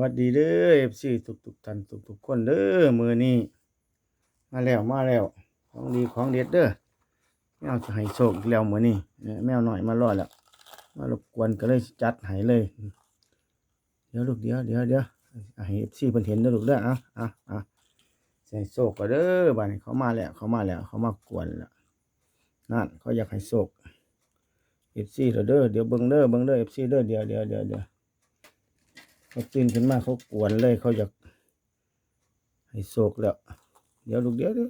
วัสดีเด้อเอฟซีทุกทุกท่านทุกทุกคนเด้อมือนี้มาแล้วมาแล้วของดีของเด็ดเด้อแมวจะให้โชคอีกแล้วมือนี้แมวหน่อยมารอดแล้วมารบกวนก็เลยจัดให้เลย เดี๋ยวลูกเดี๋ยวเดี๋ยวเดี๋ยวให้เอฟซีเพิ่นเห็นเด้อลูกเด้ออะอะอะใส่โชคก็เด้อบ้านเขามาแล้วเขามาแล้ว เขามากวนแล้วนั่นเขาอยากให้โชคเอฟซีเด้อเด้อเดี๋ยวเบิ่งเด้อเบิ่งเด้อเอฟซีเด้อเดี๋ยวเดี๋ยวเดี๋ยวเดี๋ยว เขาตื่นขึ้นมาเขากวนเลยเขาอยากให้โศกแล้ว เดี๋ยวลูกเดี๋ยวเดี๋ยว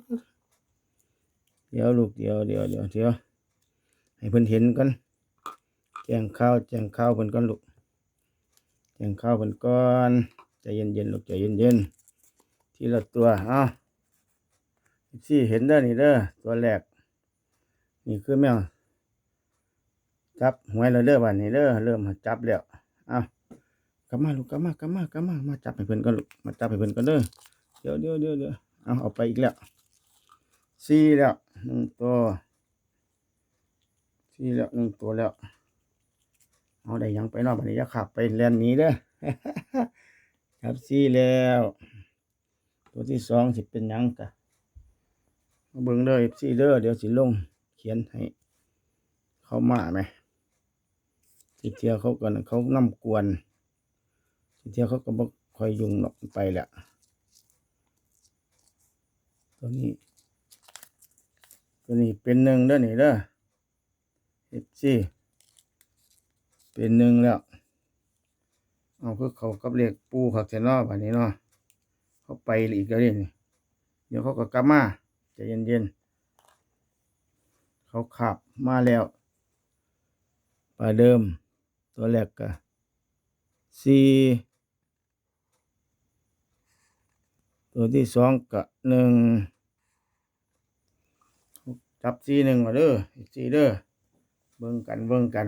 เดี๋ยวลูกเดี๋ยวเดี๋ยวเดี๋ยวเดี๋ยวให้เพิ่นเห็นกันแจ้งข้าวแจ้งข้าวเพิ่นก่อนลูกแจ้งข้าวเพิ่นก่อนใจเย็นเย็นๆลูกใจเย็นเย็นๆทีละตัวอ้าที่เห็นเด้อนี่เด้อตัวแรกนี่คือแมวจับหวยแล้วเด้อบ้านนี้เด้อเริ่มจับแล้วอ้าก ลับมาลูกกลับมากลับมากลับมามาจับให้เพิ่นก่อนลูกมาจับให้เพิ่นก่อนเด้อเดี๋ยวเดี๋ยวเดี๋ยวเดี๋ยวเอาเอาไปอีกแล้วสี่แล้วหนึ่งตัวสี่แล้วหนึ่งตัวแล้ว เอาได้ยังไปนอกบัดนี้จะขับไปแลนนี้เด้อครับสี่แล้ว ตัวที่สองสิเป็นยังกะเบิ่งเด้อสี่เด้อเดี๋ยวสิลง เขียนให้ เขามาไหมที่เทียวเขาก่อนเขานำกวน ทีเที่ยวเขาก็บอกคอยยุงหรอกไปแหละตัวนี้ ตัวนี้เป็นหนึ่งเด้อนี่เด้อเอฟซีเป็นหนึ่งแล้วเอาคือเขากับเรียกปูขักเสนอแบบนี้เนาะเขาไปอีกแล้วนี่เดี๋ยวเขาก็กลับมาใจเย็นๆเขาขับมาแล้วปลาเดิมตัวแรกก็สี่ ตัวที่สองกะหนึ่งจับซีหนึ่งมาเด้อซีเด้อเบิ่งกันเบิ่งกัน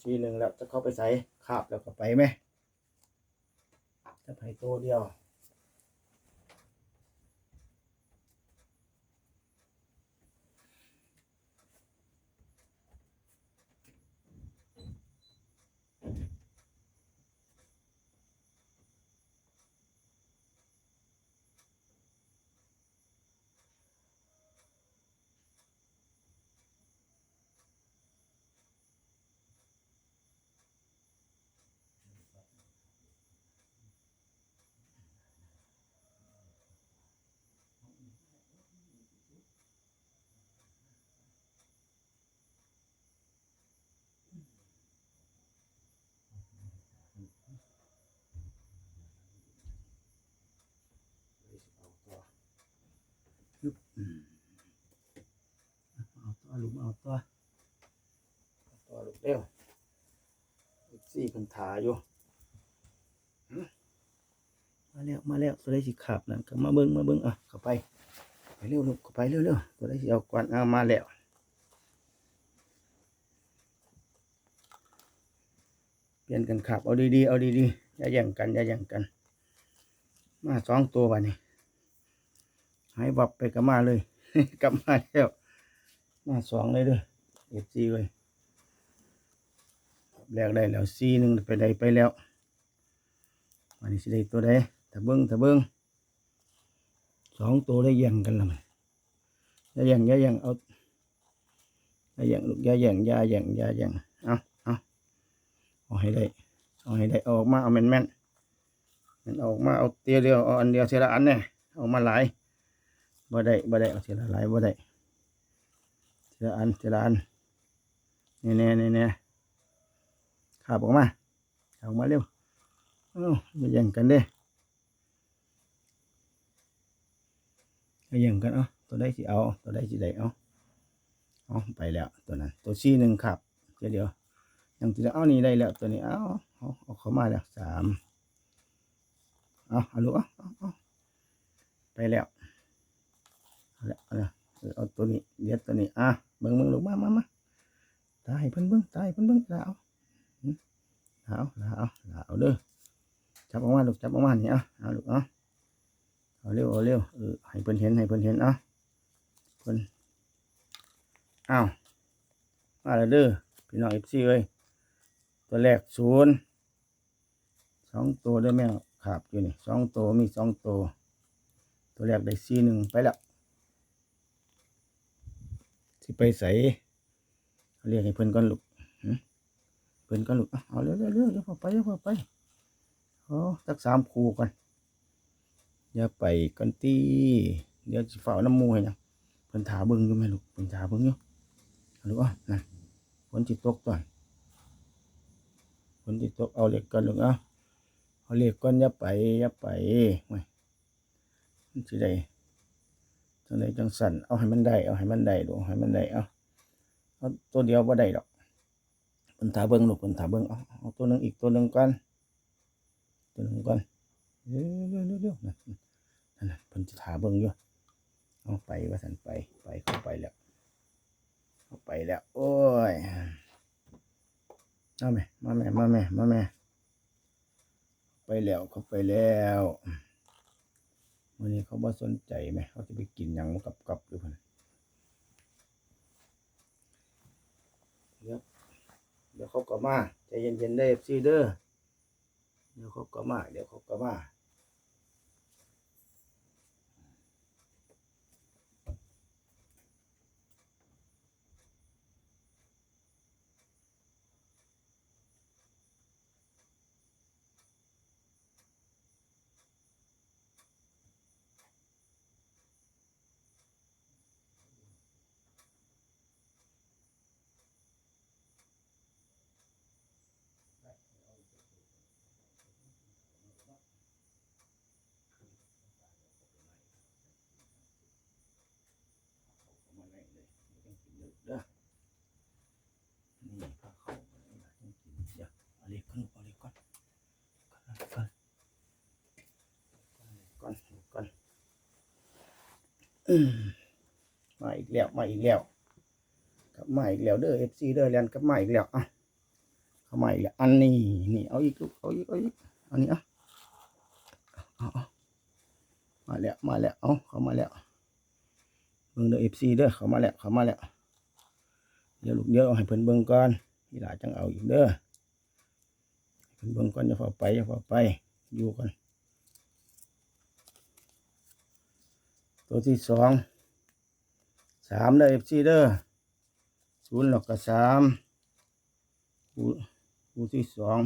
ซีหนึ่งแล้วจะเข้าไปใส่คาบแล้วก็ไปไหมจะไปตัวเดียว เอาตัวลูกเอาตัวเอาตัวลูกเร็วสี่พันถาอยู่หึมาแล้วมาแล้วตัวได้สิขับนั่นก็มาเบิ้งมาเบิ้งอะเข้าไปไปเร็วลูกเข้าไปเร็วเร็วตัวได้สิเอากวนเอามาแล้วเปลี่ยนกันขับเอาดีๆเอาดีๆอย่าแย่งกันอย่าแย่งกัน มาสองตัวบัดนี้ หายวับไปกับมาเลย กลับมาแล้ว มาสองเลยเด้วยเอฟซีเลยแรกได้แล้วซีหนึ่งไปได้ไปแล้ววันนี้สิได้ตัวใดถ้าเบิ้งถ้าเบิ้งสองตัวได้แย่งกันละมันอย่าแย่งยาแย่งเอายาแย่งลูกยาแย่งยาแย่งยาแย่งเอาเอาเอาให้ได้เอาให้ได้ออกมาเอาแม่นแม่นมันอออกมาเอาเตียวเดียวเอาอันเดียวเสียละอันเนี่ยเอามาหลาย บ่ได้บ่ได้เอาทีละหลายบ่ได้ทีละอันทีละอันนี่แน่นี่แน่ขาบออกมาขาบออกมาเร็วเอ้าอย่าแย่งกันเด้ย่าแย่งกันเอาตัวใดสิเอาตัวใดสิได้เอาเอาไปแล้วตัวนั้น ตัวชี้หนึ่งขับเดี๋ยวเดี๋ยวยังทีละเอานี่ได้แล้วตัวนี้เอาเอาเอาเข้ามาแล้วสามเอาเอาลูกเอาเอาเอาไปแล้ว เอาเอาตัวนี้เดี๋ยวตัวนี้อะเบิ่งเบิ่งลูกมามามาตายเพิ่นเบิ่งตายเพิ่นเบิ่งลาเอาลาเอาลาเอาลาเอาเด้อจับออกมาลูกจับออกมานี่เอาเอาลูกเอาเอาเร็วเอาเร็วเออให้เพิ่นเห็นให้เพิ่นเห็นเอาเพิ่นอ้าวมาแล้วเด้อพี่น้องเอฟซีเอ้ยตัวแรกศูนย์สองตัวด้วยแม่ขาบอยู่นี่สองตัวมีสองตัวตัวแรกได้สี่หนึ่งไปแล้ว สิไปใส่เรียกให้เพิ่นก่อนลูกเพิ่นก่อนลูกเอาเอาเร็วเร็วเร็วเดี๋ยวพอไปเดี๋ยวพอไปเอาสักสามคู่ก่อนอย่าไปกันตีเดี๋ยวสิฝ่าน้ำมูให้นะเพิ่นถาบิ่งอยู่ไหมลูกเพิ่นถาบิ่งอยู่เอาลูกอะนั่นฝนจิตกก่อนฝนจิตกเอาเหล็กก่อนลูกเอาเอาเหล็กก่อนอย่าไปอย่าไปไว้ยมันสิได้ จังไดจังสั่นเอาให้มันได้เอาให้มันได้ลูให้มันได้เอาเอาตัวเดียวบ่ได้ดอกเพิ่นถาเบิ่งลูกเพิ่นถาเบิ่งเอาเอาตัวหนึงอีกตัวหนึงก่อนตัวหนึงก่อนเร็วเร็วเร็วนั่นนั่นน่ะเพิ่นจะถาเบิ่งอยู่เอาไปว่าสันไปไปเข้าไปแล้วเข้าไปแล้ว โอ้ยมาแม่มาแม่มาแม่มาแม่ไปแล้วเขาไปแล้ว วันนี้เขาบ่สนใจไหมเขาจะไปกินอยังกับกับๆอยู่พันเดี๋ยวเดี๋ยวเขาก็มาใจเย็นๆได้ซีเด้อเดี๋ยวเขาก็มา เดี๋ยวเขาก็มาได้เลยไม่ต้องกินเยอะเด้อนี่พาเขามาได้ไม่ต้องกินเดี๋ยวเอาเล็กก่อนเอาเล็กก่อนก่อนก่อนก่อนก่อนอื มาอีกแล้วมาอีกแล้วกับมาอีกแล้วเด้อเอฟซีเด้อแลนกับมาอีกแล้วอะเข้ามาอีกแล้วอันนี้นี่เอาอีกลูกเอาอีกเอาอีกอันนี้อะมาแล้วมาแล้วเอาเข้ามาแล้วเบิ่งเด้อเอฟซีเด้อเขามาแล้วเขามาแล้วเดี๋ยวลูกเดี๋ยวเอาให้เพิ่นเบิ่งก่อนทีหลาจังเอาอีกเด้อเพิ่นเบิ่งก่อนอย่าไปอย่าไปอยู่ก่อน ตัวที่สองสามเด้อเอฟซีเด้อศูนย์หลอกกับสามคู่คู่ที่สอง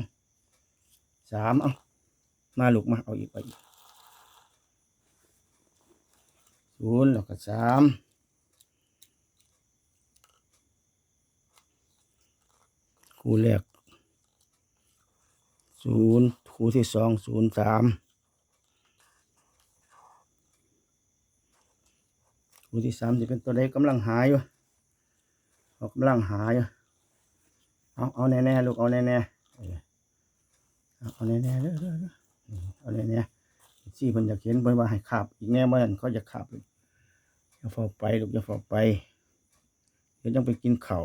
สามเอามาลูกมาเอาอีกเอาอีกศูนย์แล้วก็สามคู่แรกศูนย์คู่ที่สองศูนย์สาม คู่ที่สามจะเป็นตัวใดกำลังหายอยู่เอากำลังหายอยู่เอาเอาแน่ๆลูกเอาแน่ๆเอาแน่ๆเด้อเอเอาแน่ๆสี่เพิ่นอยากเห็นเพิ่นว่าให้ขับ อีกแน่บ่นั่นเขาจะขับอย่าเฝ้าไปลูกอย่าเฝ้าไปเดี๋ยวต้องไปกินข้าว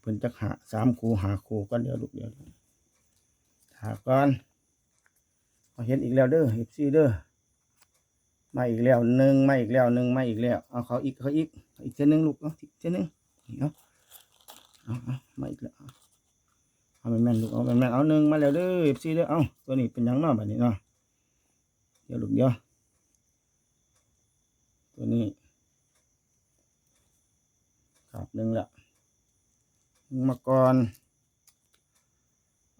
เพิ่นจักหาสามคูหาคูก็เดี๋ยวลูกเดี๋ยวหาก่อนเอาเห็นอีกแล้วเด้อเอฟซีเด้อ มาอีกแล้วหนึ่งมาอีกแล้วหนึ่งมาอีกแล้วเอาเขาอีกเขาอีกอีกเท่านึงลูกเอาอีกเท่านึงเอาเอาเอามาอีกแล้วเอาแม่นๆลูกเอาแม่นๆเอาหนึ่งมาแล้วเด้อเอฟซีเด้อเอาตัวนี้เป็นยังเนาะแบบนี้เนาะเดี๋ยวลูกเดียวตัวนี้ครับหนึ่งละหนึ่งมาก่อน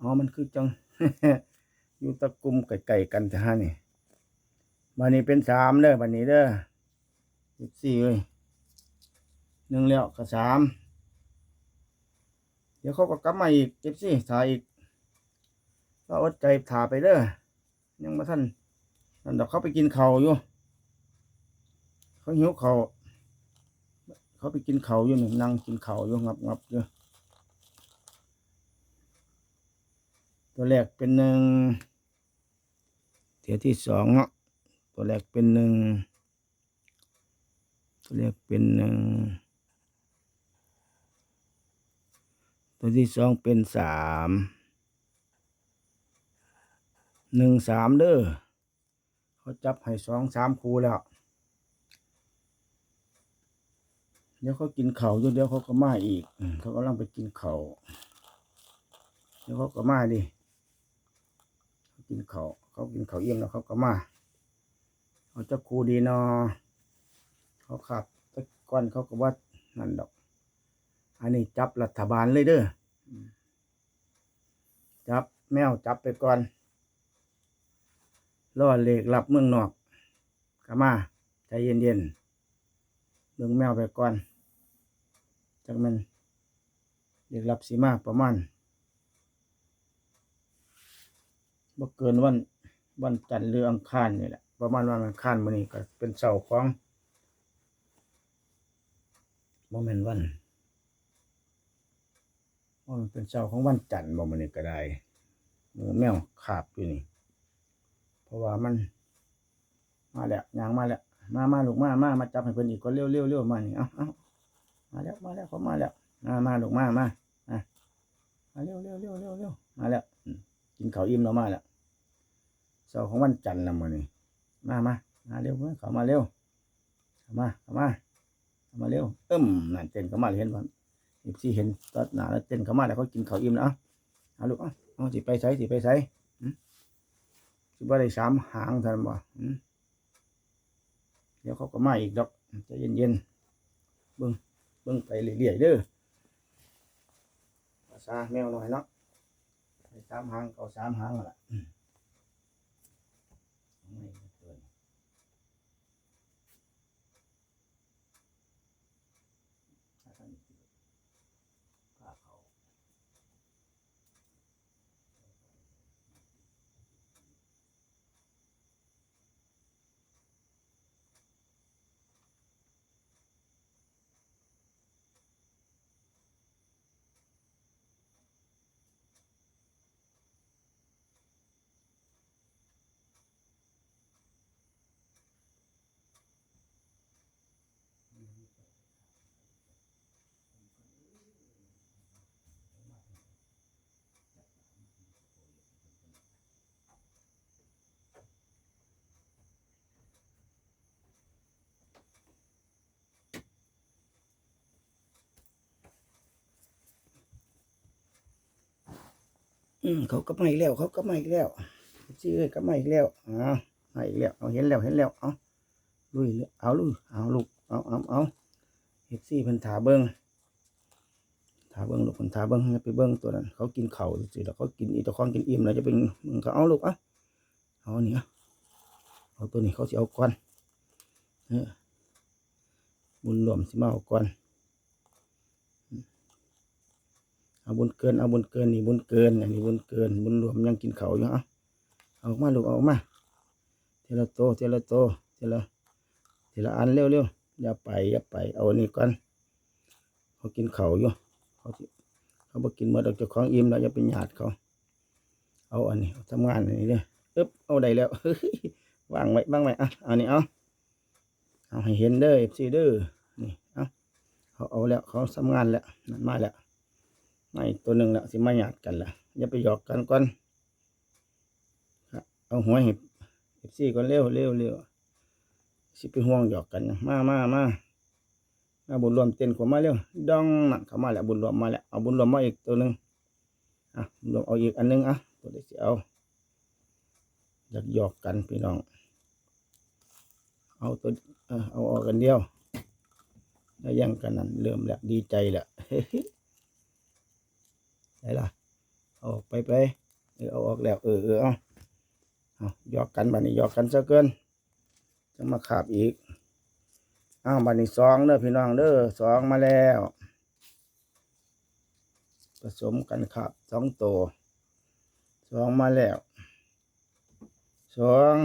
อ๋อมันคือจัง อยู่ตะกุมไก่ๆกันแต่ฮะนี่ บันนี้เป็นสามเด้อบันนี้เด้อสิบสี่เลยหนึ่งแล้วก็สามเดี๋ยวเขาก็กลับมาอีกเจ็บสี่ถ่ายอีกก็อดใจถ่าไปเด้อยังมาท่านนั่นดอกเขาไปกินเขาอยู่ เขาหิวเขาเขาไปกินเขาอยู่นี่นั่งกินเขาอยู่งับงับอยู่ตัวแรกเป็นหนึ่งเทียที่สองเนาะ ตัวแรกเป็นหนึ่งตัวแรกเป็นหนึ่งตัวที่สองเป็นสามหนึ่งสามเด้อเขาจับให้สองสามคูแล้วเดี๋ยวเขากินเขาวอยู่เดี๋ยวเขาก็มาอีก เขากำลังไปกินเขาวเดี๋ยวเขาก็มาดิเขากินเขาวเขากินเข่าเยี่ยมแล้วเขาก็มา เขาจะครูดีเนอ เขาขับตะก้อนเขาก็ว่านั่นดอก อันนี้จับรัฐบาลเลยเด้อจับแมวจับไปก่อนรอเลขรับเมืองนอกก็มาใจเย็นๆเบิ่งแมวไปก่อนจักมันเรียกรับสีมาประมาณบ่เกินวันวันจันทร์หรืออังคารนี่แหละ ประมาณวันอังคารมื้อนี้ก็เป็นเสาร์ของบ่แม่นวันว่ามันเป็นเสาร์ของวันจันทร์บ่มื้อนี้ก็ได้มือแมวขาบอยู่นี่ เพราะว่ามัน มาแล้วยางมาแล้วมามาลูกมามามาจับให้เพิ่นอีกก็เร็วเร็วเร็วมานี่เอาเอามาแล้วมาแล้วเขามาแล้วมามาลูกมามามามาเร็วเร็วเร็วเร็วเร็วมาแล้วกินข้าวอิ่มแล้วมาแล้วเสาร์ของวันจันทร์ละมื้อนี้ มามามาเร็วเขามาเร็วเขามาเขามาเขามาเร็วเอิ่มนั่นเต้นเขามาเห็นบ่อีกที่เห็นตอนหนาแล้วเต้นเขามาแล้วเขากินเขาอิ่มแล้วเอาลูกเอาเอาสิไปไสสิไปไสอืมสิบ่ได้สามหางท่านบ่เดี๋ยวเขาก็มาอีกดอกใจเย็นๆเบิ่งเบิ่งไปเรื่อยๆเด้อภาษาแมวหน่อยเนาะสามหางเอาสามหางละอืมไม่เกินถ้าท่านพาเขา อืมเขาก็มาอีกแล้ว เขาก็มาอีกแล้วจี้เอ้ยก็มาอีกแล้วอ๋อมาอีกแล้วเอาเห็นแล้วเห็นแล้วเอาลุยเลยเอาลุยเอาลูกเอาเอาเอาเฮ็ดซี่เพิ่นถาเบิ่งถาเบิ่งลูกเพิ่นถาเบิ่งอย่าไปเบิ่งตัวนั้น เขากินเข้าสิแล้วเขากินอีตะคองกินอิ่มแล้วจะเป็นมึงก็เอาลูกเอาเอาอันนี่เอาเอาตัวนี้เขาสิเอาก่อนเออบุญรวมสิมาเอาก่อน เอาบุญเกินเอาบุญเกินนี่บุญเกินอันนี้บุญเกินบุญรวมยังกินเขาอยู่เอาเอาออกมาลูกเอาออกมาเทละโตเทละโตเทละเทละอันเร็วเร็วอย่าไปอย่าไปเอาอันนี้ก่อนเขากินเขาอยู่เขาเขาบอกกินเมื่อดอกเจ้าของอิ่มแล้วอย่าไปหยาดเขาเอาอันนี้เอาทำงานอันนี้เด้ออึ๊บเอาได้แล้ววางไว้วางไว้อะเอานี่เอาเอาให้เห็นเด้อเอฟซีเด้อนี่เอาเขาเอาแล้วเขาทำงานแล้วนั่นมาแล้ว ไม่ตัวหนึ่งละสิมาหยาดกันละอย่าไปหยอกกันก่อนเอาหัวเห็บเห็บซี่ก่อนเร็วเร็วเร็วสิไปห่วงหยอกกันนะมามามามาบุญรวมเต้นขวมาเร็วดองนั่นเข้ามาแล้วบุญรวมมาแล้วเอาบุญรวมมาอีกตัวหนึ่งอะบุญรวมเอาอีกอันหนึงอะตัวเด็กสิเอาอยากหยอกกันพี่น้อง เอาตัวเออเอาออกกันเดียวแล้วยังกันนั่นเริ่มแล้วดีใจแล้ว ไหนล่ะออกไปไปเออเอาออกแล้วเออเออเอาเอายอกกันบัดนี้ยอกกันซะเกินจะมาขาบอีกอ้าวบัดนี้สองเด้อพี่น้องเด้อสองมาแล้วผสมกันขาบสองตัวสองมาแล้วสอง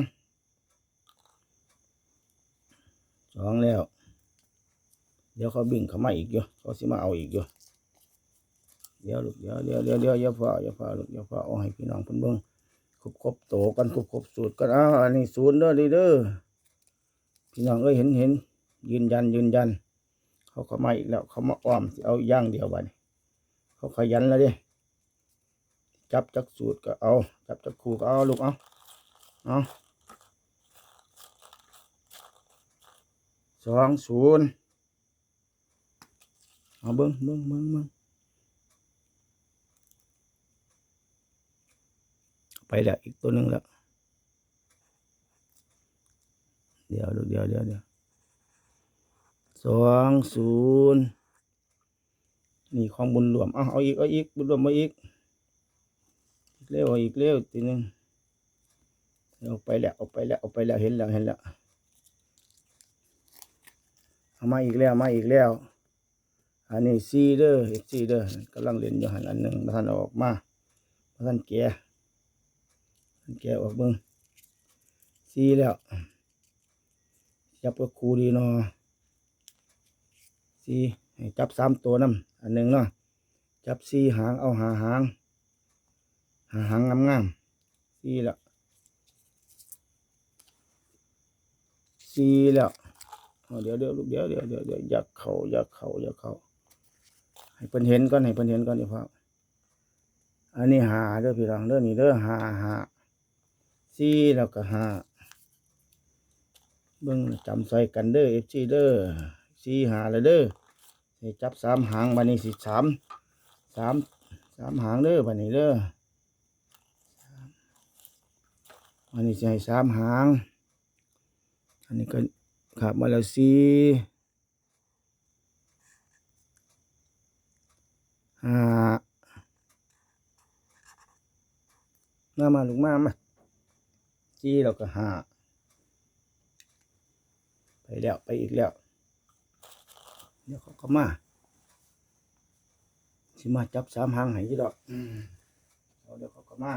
สองแล้ว เดี๋ยวเขาบิ่งเขามาอีกอยู่เขาสิมาเอาอีกอยู่ เดี๋ยวลูกเดี๋ยวเดี๋ยวเดี๋ยวเดี๋ยวอย่าฟ้าอย่าฟ้าลูกอย่าฟ้าเอาให้พี่น้องเพิ่นเบิ่งครบครบโตกันครบครบสูตรกันอ้าวอันนี้ศูนย์เด้อดีเด้อพี่น้องเอ้ยเห็นเห็นยืนยันยืนยัน เขาเข้ามาอีกแล้ว เขามาอ้อมเอาย่างเดียวบัดนี้เขาขยันแล้วดิจับจักสูตรก็เอา จับจักคู่ก็เอาลูกเอาเอาสองศูนย์เอาเบิ้งเบิ้งเบิ้งเบิ้ง ไปแล้วอีกตัวหนึ่งแล้วเดี๋ยวลูเดี๋ยวเดี๋ยวเดี๋ยวสองศูนย์นี่ของบุญรวมเอาเอาอีกเอาอีกบุญรวมมาอีกอีกเร็วอีกเร็วทีหนึงเอาไปแล้วเอาไปแล้วเอาไปแล้วเห็นแล้วเห็นแล้วเอามาอีกแล้วมาอีกแล้ว อันนี้ซีเดอเอ็กซีเด้อกำลังเล่นอยู่หันอันหนึ่งท่านอออกมาท่านแกะท่าน แกะออกเบิ้งซีแล้วจับกับคูดีเนาะซีจับสามตัวน้ำอันหนึ่งเนาะจับซีหางเอาหาหาง หาหางงามๆซีแล้วซีแล้วเดี๋ยวเดี๋ยวเดี๋ยวเดี๋ยวเดี๋ยวเดี๋ยวอยากเข่าอยากเข่าอยากเข่าให้เพิ่นเห็นก่อนให้เพิ่นเห็นก่อนดีพ่ออันนี้หาเด้อพี่น้องเด้อนี่เด้อหาหา สี่แล้วก็หาเบิ่งจำใส่กันเด้อเอฟซีเด้อสี่หาเลยเด้อให้จับสามหางบัดนี้สิสามสามสามหางเด้อบัดนี้เด้อบัดนี้สิให้สามหาง อันนี้ก็ขับมาแล้วสี่ห้ามามาลูกมามา จี้เราก็ห้าไปแล้วไปอีกแล้วเดี๋ยวเขาก็มาสิมาจับสามหางให้ยี่ดอกอืมเอาเดี๋ยวเขาก็มา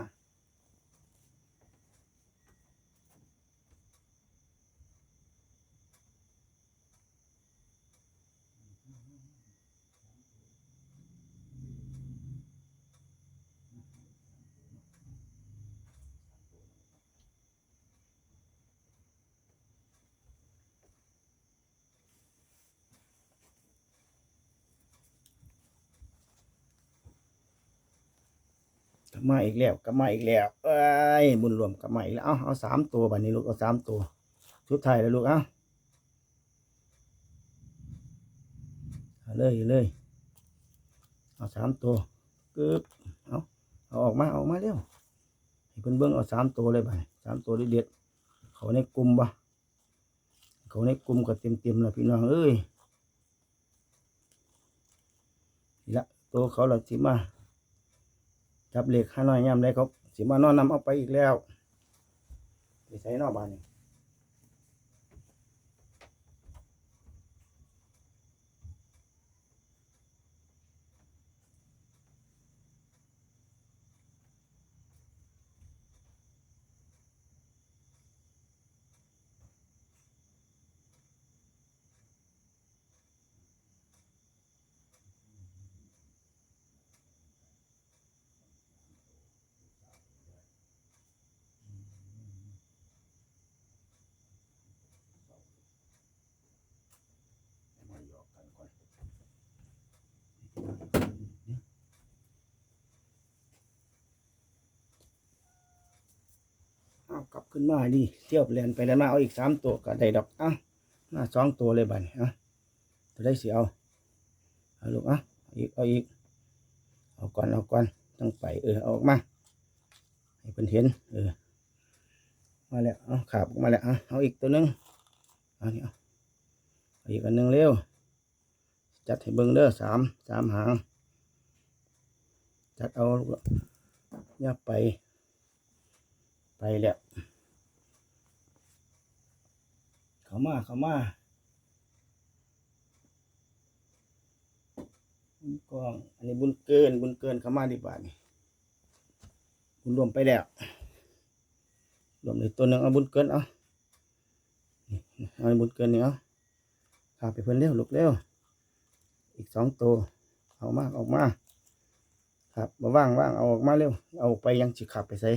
มาอีกแล้วก็มาอีกแล้วเอ้ยบุญรวมก็มาอีกแล้วเอาเอาสามตัวบัดนี้ลูกเอาสามตัว ชุดไทยแล้วลูกเอาเอาเลยเลยเอาสามตัวกึบเอาเอาออกมาเอาอกมาเร็วให้เพิ่นเบิ่งเอาสามตัวเลยไปสามตัวเด็ดๆเขาในกลุ่มปะเขาในกลุ่มก็เต็มเต็มๆแล้วพี่น้องเอ้ยนี่ละตัวเขาละสิมา จับเหล็กห้าน้อยย่ำได้ครับสิมานอนนำเอาไปอีกแล้วไปใช้นอกบ้านนี่มาหยอกกันก่อนเอา กลับขึ้นมาดิเที่ยวเรียนไปแล้วมาเอาอีกสามตัวก็ได้ดอกอ้ามาสองตัวเลยบัดนี้เอ้าจะได้สิเอาเอาลูกอ้าเอาอีกเอาอีกเอาก่อนเอาก่อนต้องไปเออเอาออกมาให้เพิ่นเห็นเออมาแล้วเอาขาบมาแล้วเอาเอาอีกตัวนึงเอานี่เอาเอาอีกอันนึงเร็วจัดให้เบิ่งเด้อสามสามหางจัดเอาลูกอย่าไป ไปแล้วเข้ามาเข้ามาบุญกองอันนี้บุญเกิน บุญเกินเข้ามาดีกว่านี่บุญรวมไปแล้วรวมในตัวหนึ่งเอาบุญเกินเอาเอาบุญเกินเนี่เอาข้าไปเพิ่นเร็วลูกเร็วอีกสองตัวเอามาออกมา ครับมาว่างว่างเอาออกมาเร็วเอาไปยังสิขับไปใส่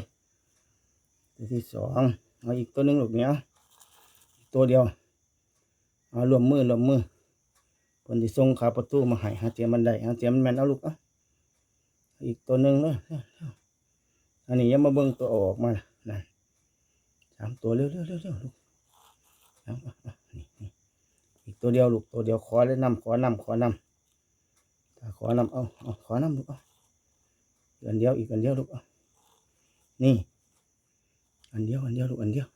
ตัวที่สองเอาอีกตัวหนึ่งลูกเนี้ยตัวเดียวเอารวมมือรวมมือคนที่ส่งขาประตูมาให้หาเตียมบันไดหาเตียมมันแมนเอาลูกเอาอีกตัวหนึ่งเลยอันนี้ยังมาเบิ่งตัวออกมานั่นสามตัวเร็วเร็วเร็วเร็วลูกเอาเอาเอานี่นี่อีกตัวเดียวลูกตัวเดียวขอเลยนำขอนำขอนำขอนำเอาเอาขอนำลูกเอาอีกอันเดียวอีกอันเดียวลูกเอานี่ อันเดียว อันเดียวลูกอันเดียว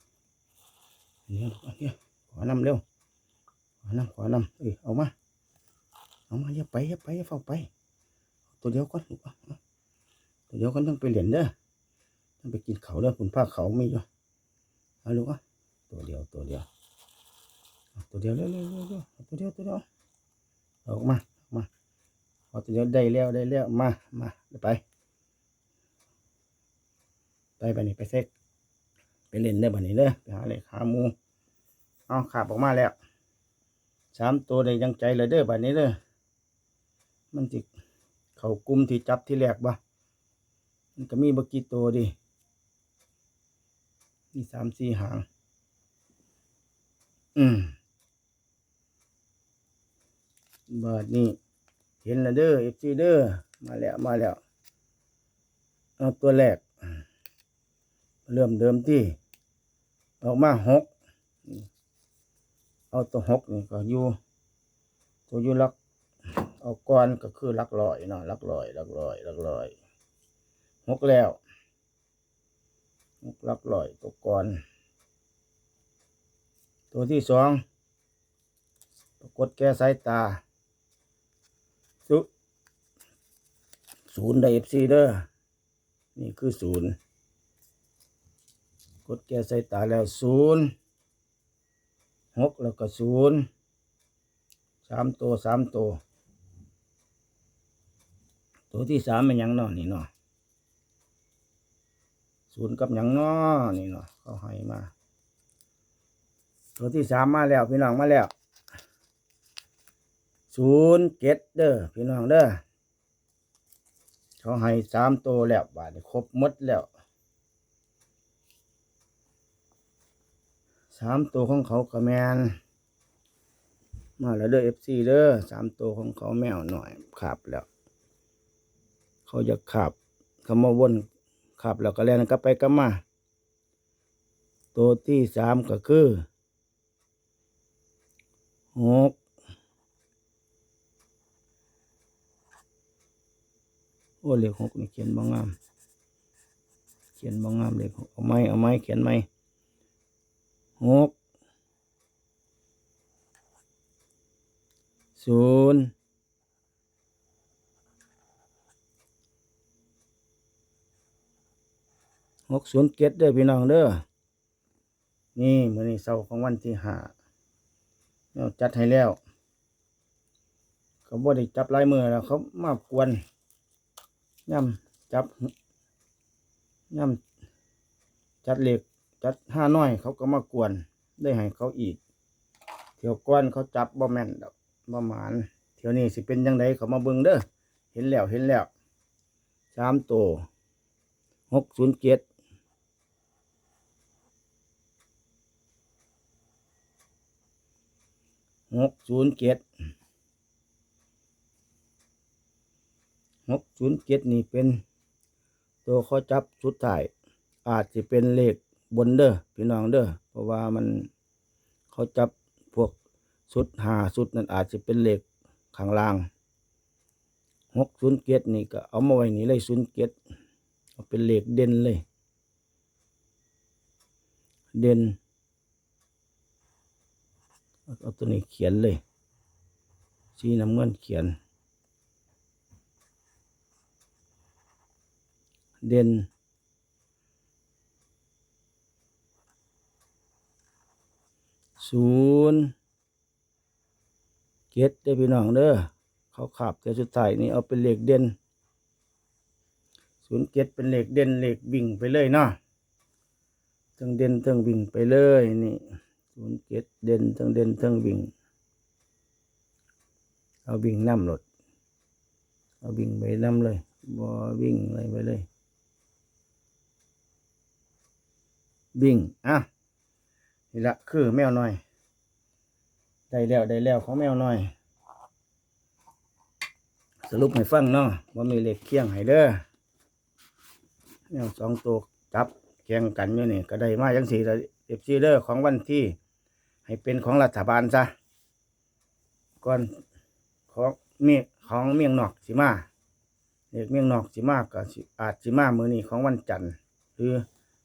อันเดียวลูกอันเดียว ขอนำเร็ว ขอนำขอนำเอ้ยเอามา เอามาอย่าไปอย่าไปอย่าเฝ้าไป ตัวเดียวก่อนลูกตัวเดียวก่อนต้องไปเหรียญเด้อ ต้องไปกินเขาเด้อคุณผ้าเขาไม่อยู่เอาลูกเอาตัวเดียวตัวเดียว ตัวเดียวเร็วเร็วเร็วเร็วเอาตัวเดียวตัวเดียวเอาอกมาออกมาเอตัวเดียวได้แล้วได้แล้วมามาเดี๋ยวไปไปนนี้ไปเซ็ก ไปเล่นได้บันนี้เด้อไปหาเลยหาหมูเอาขาบออกมาแล้วสามตัวได้ยังใจเลยเด้อบันนี้เด้อมันจิเขากลุ่มที่จับที่แรกบ่มันก็มีบกี่ตัวดิมีสามสี่หาง อืมบาดนี้ เห็นแล้วเด้อเอฟซีเด้อมาแล้วมาแล้วเอาตัวแรก เริ่มเดิมที่ ออกมาหกเอาตัวหกนี่ก็อยู่ตัวอยู่ลักเอาก้อนก็คือลักลอยเนาะลักลอยลักลอยลักลอยหกแล้วหกลักลอยตัวก้อน ตัวที่สองปรากฏแก้สายตาสุศูนย์ไดเอฟซีเด้อนี่คือศูนย์ ดแกใส่ตาแล้วศูนย์หกแล้วก็ศูนย์สามตัวสามตัวตัวที่สามเป็นยังนาะนี่นาะศูนย์กับหยังนาะนี่เนาะเขาให้มา ตัวที่สามมาแล้วพี่น้องมาแล้วศูนย์เจ็ดเด้อพี่น้องเด้อเขาให้สามตัวแล้วบาทนี้ครบหมดแล้ว สามตัวของเขากระแมนมาแล้วเด้อเอฟซีเด้อสามตัวของเขาแมวหน่อยขับแล้ว เขาจะขับเขามาวนขับแล้วก็แล่นกลับไปกลับมา ตัวที่สามก็คือหกโอ้เลขหกนี่เขียนบางงาม เขียนบางงามเลขหกเอาไม้เอาไม้เขียนไม้ หกศูนย์หกศูนย์เจ็ดเด้อพี่น้องเด้อ นี่มือนี้เสาของวันที่ห้าเราจัดให้แล้วเขาบ่ได้จับลายมือแล้วเขามากวนย่ำจับย่ำจัดเหล็ก จัดห้าน้อยเขาก็มากวนได้ให้เขาอีก เที่ยวก้อนเขาจับบ่แม่นดอกบ่หมานเที่ยวนี้สิเป็นยังไงเขามาเบิ่งเด้อเห็นแล้วเห็นแล้วสามตัวหกศูนย์เจ็ดหกศูนย์เจ็ดหกศูนย์เจ็ดนี่เป็น ตัวเขาจับสุดท้าย อาจจะเป็นเลข บนเด้อพี่น้องเด้อเพราะว่ามันเขาจับพวกสุดหาสุดนั่นอาจจะเป็นเหลขข้างล่างหกศูนย์เกตนี่ก็เอามาไว้นี่เลยศูนย์เกตเอาเป็นเหลขเด่นเลย เด่นเอาเอาตัวนี้เขียนเลยสีน้ำเงินเขียน เด่น ศูนย์เจ็ดได้พี่น้องเด้อเขาขับแต่สุดท้ายนี่เอาเป็นเหล็กเด่นศูนย์เจ็ดเป็นเหล็กเด่นเหล็กวิ่งไปเลยเนาะทั้งเด่นทั้งวิ่งไปเลยนี่ศูนย์เจ็ดเด่นทั้งเด่นทั้งวิ่ง เอาวิ่งน้ำรถเอาวิ่งไปน้ำเลยบ่วิ่งอะไรไปเลยวิ่งอะ นี่ละคือแมวน้อยได้แล้วได้แล้วของแมวน้อย สรุปให้ฟังเนาะว่ามีเหล็กเคียงให้เด้อแมวสองตัวจับแข่งกันอยู่นี่ก็ได้มาจังสี่เอฟซีเด้อของวันที่ ให้เป็นของรัฐบาลซะก่อนของนี่เขาของเมียงนอกสิมาเลขเมียงนอกสิมาก็สิอาจสิมามือนี้ของวันจันทร์หรือ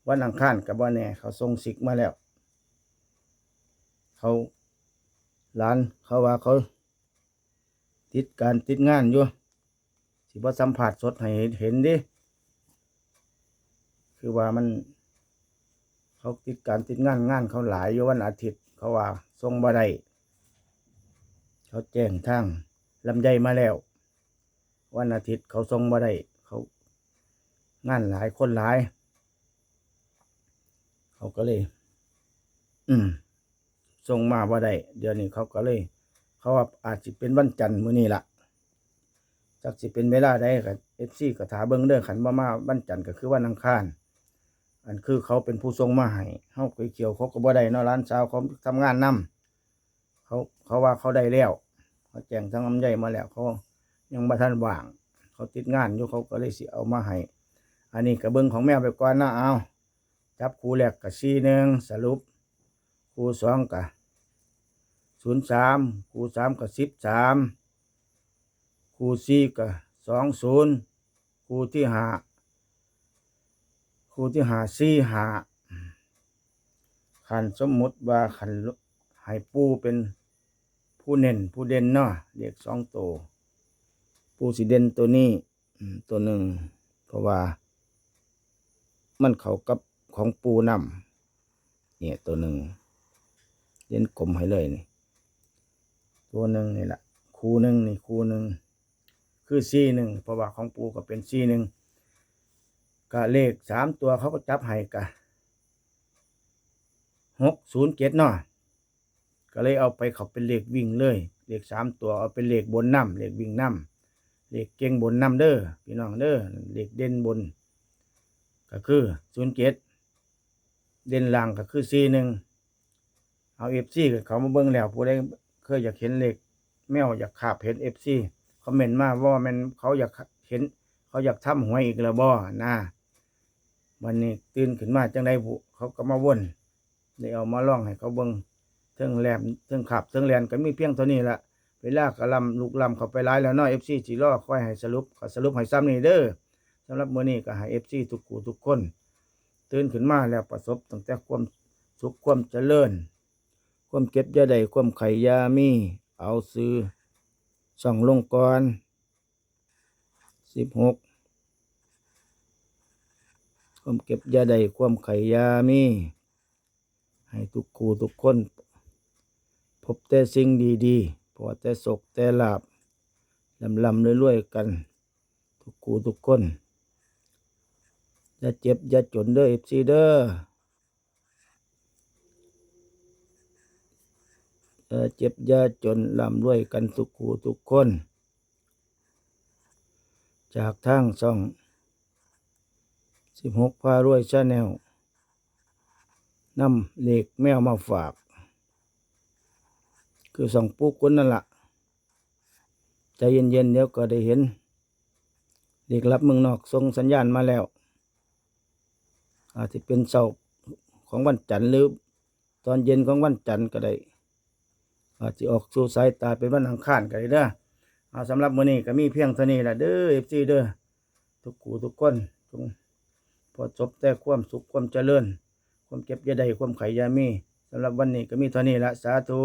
วันอังคารก็บ่แน่เขาส่งสิกมาแล้ว เขาหลานเขาว่าเขา ติดการติดงานอยู่สิบ่สัมผัสสดให้เห็นดิคือว่ามัน เขาติดการติดงานงานเขาหลายอยู่วันอาทิตย์ เขาว่าส่งบ่ได้เขาแจ้งทางลำไยมาแล้ว วันอาทิตย์เขาส่งบ่ได้เขางานหลายคนหลาย เขาก็เลย อืม ส่งมาบ่ได้เดี๋ยวนี้เขาก็เลย เขาว่าอาจจะเป็นวันจันทร์มื้อนี้ละจักสิเป็นเวลาได้กับเอฟซีกับถาเบิ้งเด้อขันบ่มาวันจันทร์ก็คือวันอังคารอันคือเขาเป็นผู้ส่งมาให้เฮาไปเกี่ยวเขาก็บ่ได้นาะร้านสาวเขาทำงานนํเขาเขาว่าเขาได้แล้วเขาแจ้งทางลำไยมาแล้วเขายังบ่ทันว่าง เขาติดงานอยู่เขาก็เลยสิเอามาให้อันนี้ก็เบิ่งของแมวไปก่อนนะเอาจับคู่แรกกับซีหนึ่งสรุปคู่สองกับ ศูนย์สามคูสามกับสิบสามคูสี่กับสองศูนย์คูที่ห้าคูที่หาซี่หาขันสมมุติว่าขันให้ปูเป็นผู้เน้นผู้เด่นเนาะเรียกสองตัวปูสีเด่นตัวนี้ตัวหนึ่งเพราะว่า มันเขากับของปูนำเนี่ยตัวหนึ่งเด่นกลมให้เลยนี่ ตัวหนึ่งนี่แหละคูหนึ่งนี่คูหนึ่งคือซีหนึ่งเพราะว่าของปูก็เป็นซีหนึ่งก็เลขสามตัวเขาก็จับให้กะหกศูนย์เจ็ดเนาะก็เลยเอาไปเขาเป็นเลขวิ่งเลยเลขสามตัวเอาเป็นเลขบนน้ำเลขวิ่งน้ำเลขเก่งบนน้ำเด้อพี่น้องเด้อเลขเด่นบน ก็คือศูนย์เจ็ดเด่นล่างก็คือสี่หนึ่งเอาเอฟซีเขามาเบิ่งแล้วผู้ใด เคยอยากเห็นเลขแมวอยากขาบเห็นเอฟซีคอมเมนต์มาว่ามันเขาอยากเห็น เขาอยากทำหวยอีกแล้วบ่นะวันนี้ตื่นขึ้นมาจังไดบุเขาก็มาวนได้เอามาล่องให้เขาเบิ่งเทิงแหลมเทิงขับเทิงแลนก็มีเพียงเท่านี้ละเวลากระลำลูกลำเขาไปร้ายแล้วเนาะเอฟซีจีรอค่อยให้สรุปก็สรุปให้ซ้ำนี่เด้อสำหรับมื้อนี้ก็ให้เอฟซีทุกกูทุกคน ตื่นขึ้นมาแล้วประสบตั้งแต่ความสุขความเจริญ ความเก็บยาใดความไขยามี เอาซื้อส่องลงก่อนสิบหกความเก็บยาใดความไขยามี ให้ทุกครูทุกคน พบแต่สิ่งดีๆพอแต่ศกแต่ลาบลำลำๆรวยๆกัน ทุกครูทุกคนอย่าเจ็บอย่าจนเด้อเอฟซีเด้ออย่า เจ็บยาจนลำรวยกันทุกคูทุกคน จากทางช่องสิบหกพารวยชาแนลนำเหล็กแมวมาฝาก คือสองปุ๊กคนนั่นละใจเย็นๆเดี๋ยวก็ได้เห็นเหล็กรับเมืองนอกส่งสัญญาณมาแล้ว อาจจะเป็นเสาของวันจันทร์หรือตอนเย็นของวันจันทร์ก็ได้ อาจจะออกสู่สายตาเป็นวันอังคารก็ได้เด้อเอาสำหรับมื้อนี้ก็มีเพียงเท่านี้ละเด้อเอฟซีเด้อทุกกูทุกคนจงพอจบแต่ความสุขความเจริญ ความเก็บยาใดความไขยามีสำหรับวันนี้ก็มีเท่านี้ละสาธุ